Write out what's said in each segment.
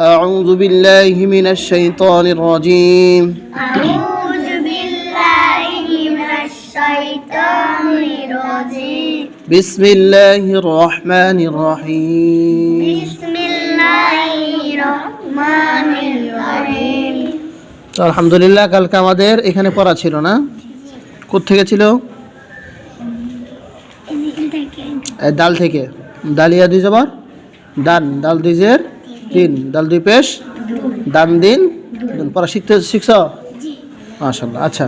أعوذ بالله من الشيطان الرجيم أعوذ بالله من الشيطان الرجيم بسم الله الرحمن الرحيم بسم الله الرحمن الرحيم তো আলহামদুলিল্লাহ কালকে আমাদের এখানে পড়া ছিল না থেকে ছিল এ, ডাল থেকে ডালিয়া দুই জবর ডান ডাল দুই জের তিন ডাল দুই পেশ ডান দিন পড়া শিখতে শিখছ? মাশাল্লাহ আচ্ছা।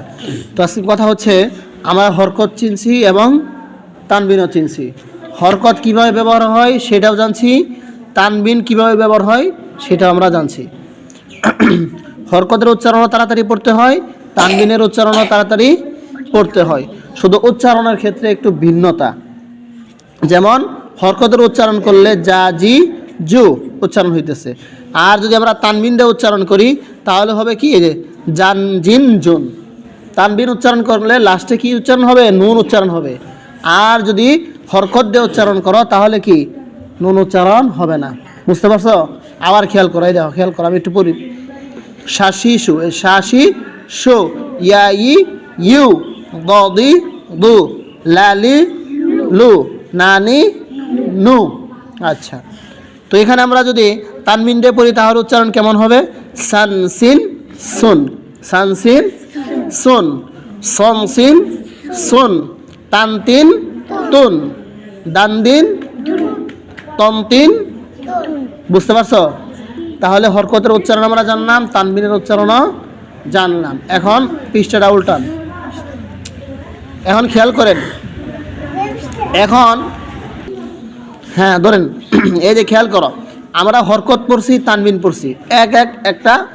তো আজকে কথা হচ্ছে আমরা হরকত চিনছি এবং তানবিনও চিনছি। হরকত কীভাবে ব্যবহার হয় সেটাও জানছি তানবিন কীভাবে ব্যবহার হয় সেটাও আমরা জানছি। হরকতের উচ্চারণও তাড়াতাড়ি পড়তে হয় তানবিনের উচ্চারণও তাড়াতাড়ি পড়তে হয়। শুধু উচ্চারণের ক্ষেত্রে একটু ভিন্নতা। যেমন হরকতের উচ্চারণ করলে যা জি জু। উচ্চারণ হইতেছে। আর যদি আমরা তানবিন দিয়ে উচ্চারণ করি, তাহলে হবে কি? যে জান, জিন, জুন। তানবিন উচ্চারণ করলে লাস্টে কি উচ্চারণ হবে? নুন উচ্চারণ হবে। আর যদি হরকত দিয়ে উচ্চারণ করো, তাহলে কি? নুন উচ্চারণ হবে না। বুঝতে পারছ? আবার খেয়াল করো এই দেখো খেয়াল করো, আমি একটু পড়ি। শাসি সু শাসি সু, ইয়া ই, ইউ দি, দু লালি লু নানি নু। আচ্ছা। তো এখানে আমরা যদি তানমিন দিয়ে পড়ি, তাহলে উচ্চারণ কেমন হবে? সানসিন সুন সানসিন সুন সনসিন সুন। তানতিন তুন দানদিন তন্তিন বুঝতে পারছ? তাহলে হরকতের উচ্চারণ আমরা জানলাম তানবিনের উচ্চারণও জানলাম। এখন পৃষ্ঠাটা উল্টান। এখন খেয়াল করেন। এখন হ্যাঁ ধরেন, এই যে খেয়াল করো, আমরা হরকত পড়ছি, তানবিন পড়ছি। এক এক একটা,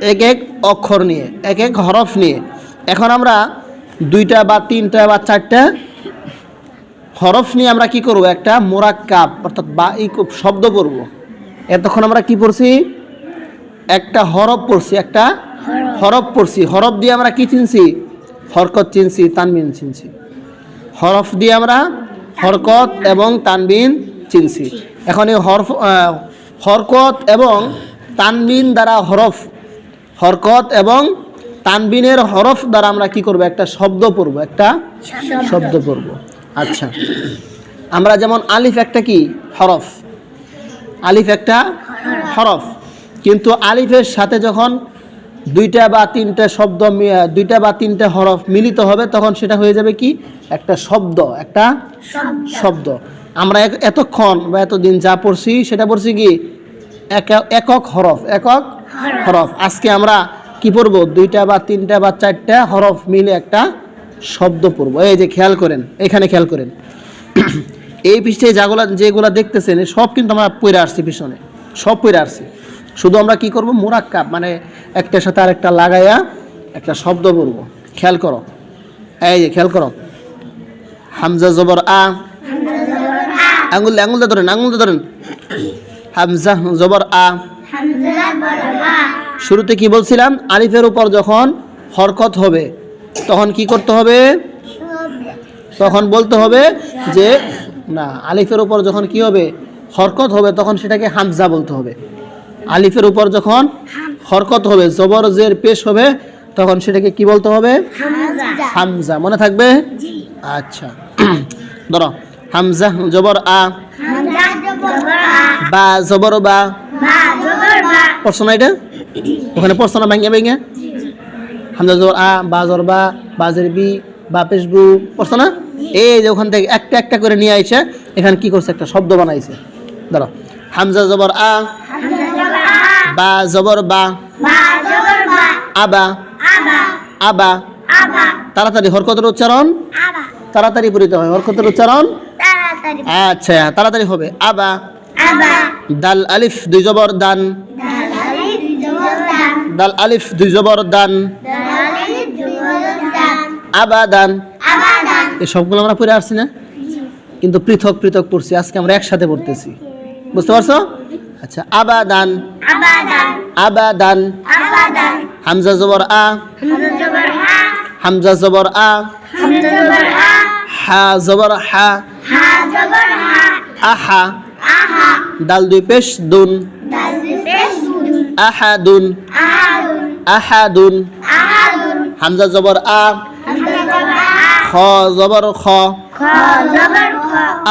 এক এক অক্ষর নিয়ে, এক এক হরফ নিয়ে। এখন আমরা দুইটা বা তিনটা বা চারটা হরফ নিয়ে আমরা কি করব? একটা মোরাক্কাব, অর্থাৎ বা ক- শব্দ পড়ব। এতক্ষণ আমরা কি পড়ছি? একটা হরফ পড়ছি, একটা হরফ পড়ছি। হরফ দিয়ে আমরা কি চিনছি? হরকত চিনছি, তানবিন চিনছি। হরফ দিয়ে আমরা হরকত এবং তানবিন চিনছি। এখন এই হরফ হরকত এবং তানবিন দ্বারা হরফ। হরকত এবং তানবিনের হরফ দ্বারা আমরা কি করব? একটা শব্দ পড়ব একটা শব্দ পড়ব। আচ্ছা। আমরা যেমন আলিফ একটা কি? হরফ। আলিফ একটা হরফ। কিন্তু আলিফের সাথে যখন দুইটা বা তিনটা শব্দ দুইটা বা তিনটা হরফ মিলিত হবে তখন সেটা হয়ে যাবে কি? একটা শব্দ একটা শব্দ। আমরা এতক্ষণ বা এতদিন যা পড়ছি সেটা পড়ছি কি? এক- একক হরফ একক হরফ। আজকে আমরা কি পড়ব? দুইটা বা তিনটা বা চারটা হরফ মিলে একটা শব্দ পড়ব। এই যে খেয়াল করেন এখানে খেয়াল করেন। এই পৃষ্ঠে যাগুলা যেগুলা দেখতেছেন সব কিন্তু আমরা পড়ে আসছি পিছনে। সব পড়ে আসছি। শুধু আমরা কি করব? মোরাক্কাব মানে একটার সাথে আরেকটা লাগাইয়া একটা শব্দ বলব খেয়াল করো। এই যে খেয়াল করো। হামজা জবর আ আঙুল আঙুল ধরেন আঙুল ধরেন। হামজা জবর আ। শুরুতে কি বলছিলাম? আলিফের উপর যখন হরকত হবে তখন কি করতে হবে? তখন বলতে হবে যে না আলিফের উপর যখন কি হবে? হরকত হবে তখন সেটাকে হামজা বলতে হবে। আলিফের উপর যখন হরকত হবে জবর জের পেশ হবে তখন সেটাকে কি বলতে হবে? হামজা। মনে থাকবে? আচ্ছা। ধরো। হামজা জবর আ। বা জবর বা। পড়ছো না এটা? ওখানে পড়ছো না ভাঙ্গে ভেঙে হামজা জবর আ বা জর বা বাজের বি বা পেশ বু। পড়ছো না? এই যে ওখান থেকে একটা একটা করে নিয়ে আইছে এখানে কি করছে? একটা শব্দ বানাইছে। ধরো হামজা জবর আ। বা জবর বা। আবা আবা তাড়াতাড়ি হরকতের উচ্চারণ। তাড়াতাড়ি পড়িতে হয় হরকতের উচ্চারণ। আচ্ছা তাড়াতাড়ি হবে। আবা। আবা। দাল আলিফ দুই জবর দান। দাল আলিফ দুই জবর দান। দান। আবাদান এই সবগুলো আমরা পড়ে আসছি না? কিন্তু পৃথক পৃথক পড়ছি আজকে আমরা একসাথে পড়তেছি। বুঝতে পারছ? আচ্ছা আবাদান আবাদান আবাদান আবাদান হামজা জবর আ। হামজা জবর হা হামজা জবর আ। হামজা জবর হা জবর হা। আহা। দাল দুই পেশ দুন। আহাদুন আহাদুন হামজা জবর আ। খ জবর খ।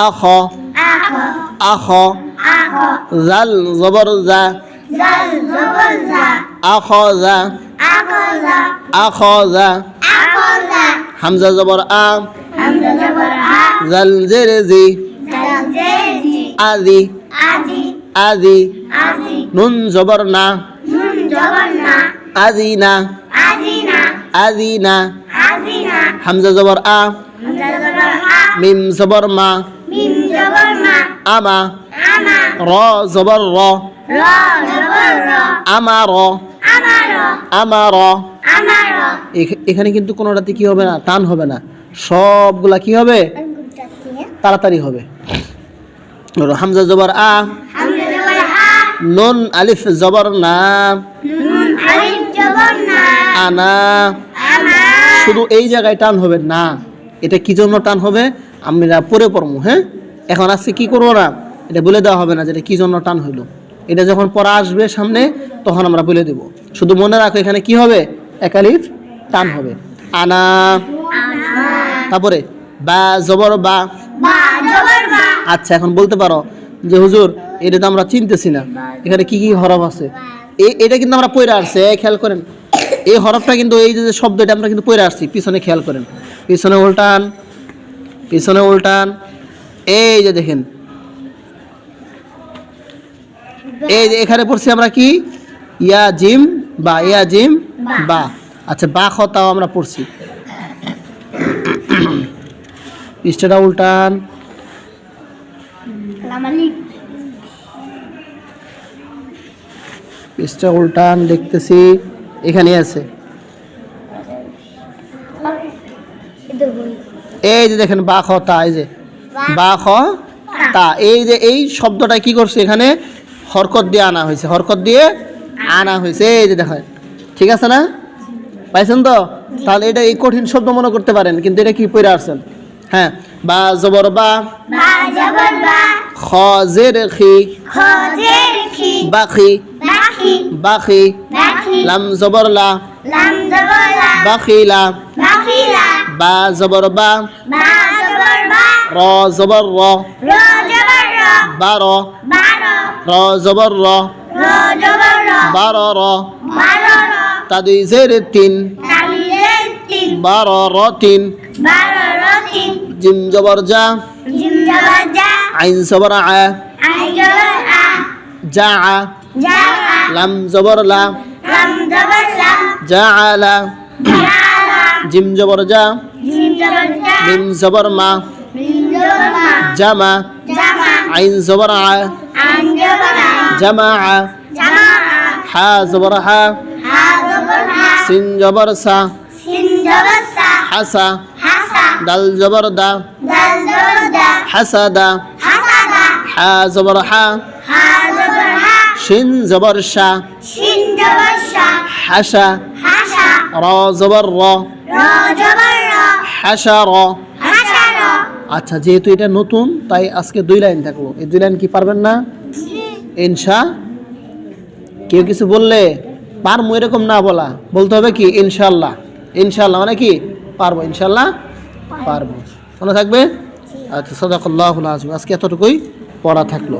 আখ আখ জাল জবর জা। জাল জবর জা। আখ জা। আখ জা। আখ জা। আখ জা। হামজা জবর আ। জবর আ জাল জের জি জাল জেজি আদি আজি। আদি আজি। নুন জবর না। নুন জবর না। আদি না। আজি না। আজি না। হামজা জবর আ। হামজা জবর আ। মিম জবর মা। মিম জবর মা। আমা। আমা। র জবর র। র জবর র। আমার আমার আমার আমার এখ- এখানে কিন্তু কোনোটাতে কি হবে না? টান হবে না। সবগুলা কি হবে? তাড়াতাড়ি হবে। হামজা জবর আ নুন আলিফ জবর না আনা শুধু এই জায়গায় টান হবে না এটা কি জন্য টান হবে? আমরা পরে পড়ব হ্যাঁ? এখন আজকে কি করব না? এটা বলে দেওয়া হবে না যে এটা কি জন্য টান হইল। এটা যখন পড়া আসবে সামনে তখন আমরা বলে দেব। শুধু মনে রাখো এখানে কি হবে? একালিফ টান হবে। আনা তারপরে বা জবর বা আচ্ছা এখন বলতে পারো যে হুজুর এটা তো আমরা চিনতেছি না। এখানে কি কি হরফ আছে? এটা কিন্তু আমরা পড়ে আসছে খেয়াল করেন। এই হরফটা কিন্তু এই যে শব্দ এটা আমরা কিন্তু পড়ে আসছি পিছনে খেয়াল করেন। পিছনে উল্টান পিছনে উল্টান। এই যে দেখেন। এই যে এখানে পড়ছি আমরা কি? ইয়া জিম বা ইয়া জিম বা। আচ্ছা বা খতাও আমরা পড়ছি। পৃষ্ঠাটা উল্টান পৃষ্ঠা উল্টান দেখতেছি এখানে আছে। এই যে দেখেন বা খ তা এই যে। বা খ তা। এই যে এই শব্দটা কি করছে এখানে? হরকত দিয়ে আনা হয়েছে হরকত দিয়ে আনা হয়েছে এই যে দেখেন। ঠিক আছে না? পাইছেন তো? তাহলে এটা এই কঠিন শব্দ মনে করতে পারেন কিন্তু এটা কি পড়ে আসছেন? হ্যাঁ বা জবর বা? খজের খি। বাখি বাখি লাম জবর লা। বাখিলা বা জবর বা। র জবর র। বার র। জবর র। বার র। তাদুই জের তিন। বার র তিন। বারো জিম জবর যা আইন জবর আ জবর আ যা লাম জবর লা যা আলা জিম। জবর যা মিম জবর মা জামা। আইন জবর আ জামা হা জবর হা সিন জবর সা হাসা। দাল জবর দা হাসা। র আচ্ছা যেহেতু এটা নতুন তাই আজকে দুই লাইন থাকল এই দুই লাইন কি পারবেন না? ইনশা। কেউ কিছু বললে পারব এরকম না বলা। বলতে হবে কি? ইনশাল্লাহ ইনশাল্লাহ মানে কি? পারব। ইনশাল্লাহ পারব। মনে থাকবে? আচ্ছা সদাকল্লাহ আজকে এতটুকুই পড়া থাকল।